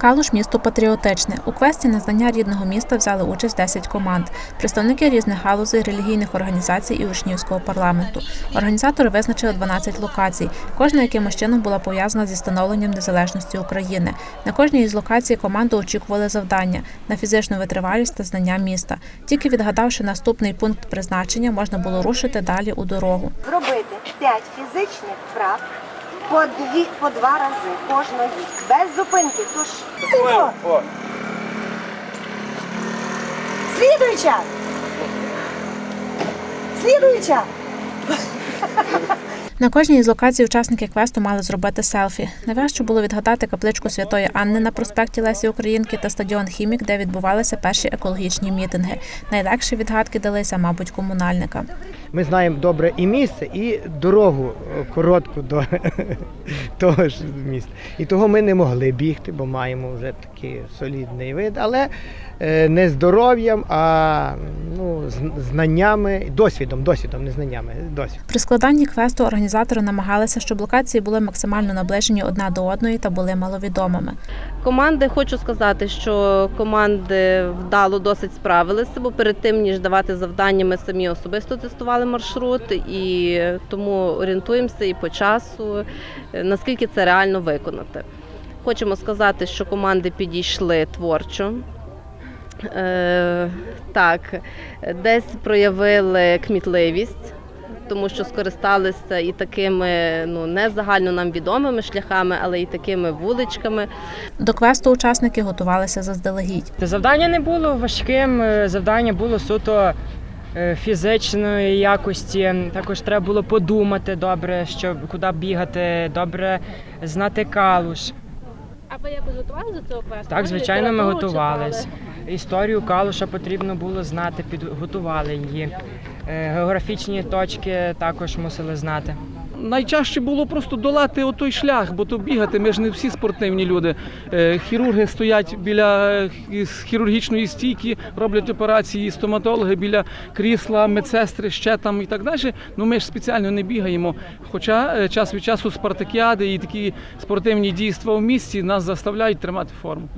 Калуш місто патріотичне. У квесті на знання рідного міста взяли участь 10 команд, представники різних галузей, релігійних організацій і учнівського парламенту. Організатори визначили 12 локацій. Кожна якимось чином була пов'язана зі становленням незалежності України. На кожній із локацій команду очікували завдання на фізичну витривалість та знання міста. Тільки відгадавши наступний пункт призначення, можна було рушити далі у дорогу. зробити 5 фізичних вправ по, дві, по два рази кожної, без зупинки. Тож! Слідуюча! Слідуюча! На кожній із локацій учасники квесту мали зробити селфі. Найважче було відгадати капличку Святої Анни на проспекті Лесі Українки та стадіон Хімік, де відбувалися перші екологічні мітинги. Найлегші відгадки далися, мабуть, комунальникам. Ми знаємо добре і місце, і дорогу е, коротку до того ж міста. І того ми не могли бігти, бо маємо вже такий солідний вид, але е, не здоров'ям, а ну, знаннями, досвідом, досвідом, не знаннями, досвід. При складанні квесту організатори намагалися, щоб локації були максимально наближені одна до одної та були маловідомими. Команди хочу сказати, що команди вдало досить справилися, бо перед тим ніж давати завдання, ми самі особисто тестували маршрут і тому орієнтуємося і по часу, е, наскільки це реально виконати. Хочемо сказати, що команди підійшли творчо. Е, так, десь проявили кмітливість, тому що скористалися і такими ну не загально нам відомими шляхами, але і такими вуличками. До квесту учасники готувалися заздалегідь. Завдання не було важким, е, завдання було суто фізичної якості. Також треба було подумати добре, що куди бігати, добре знати калуш. А ви якось готувалися до цього квесту? Так, звичайно, ми літературу готувались. читали? Історію калуша потрібно було знати, підготували її. Е, Географічні точки також мусили знати. Найчастіше було просто долати отой шлях, бо то бігати. Ми ж не всі спортивні люди. Е, Хірурги стоять біля е, хірургічної стійки, роблять операції, стоматологи біля крісла, медсестри ще там і так далі. Ну ми ж спеціально не бігаємо. Хоча е, час від часу спартакіади і такі спортивні дійства в місті нас заставляють тримати форму.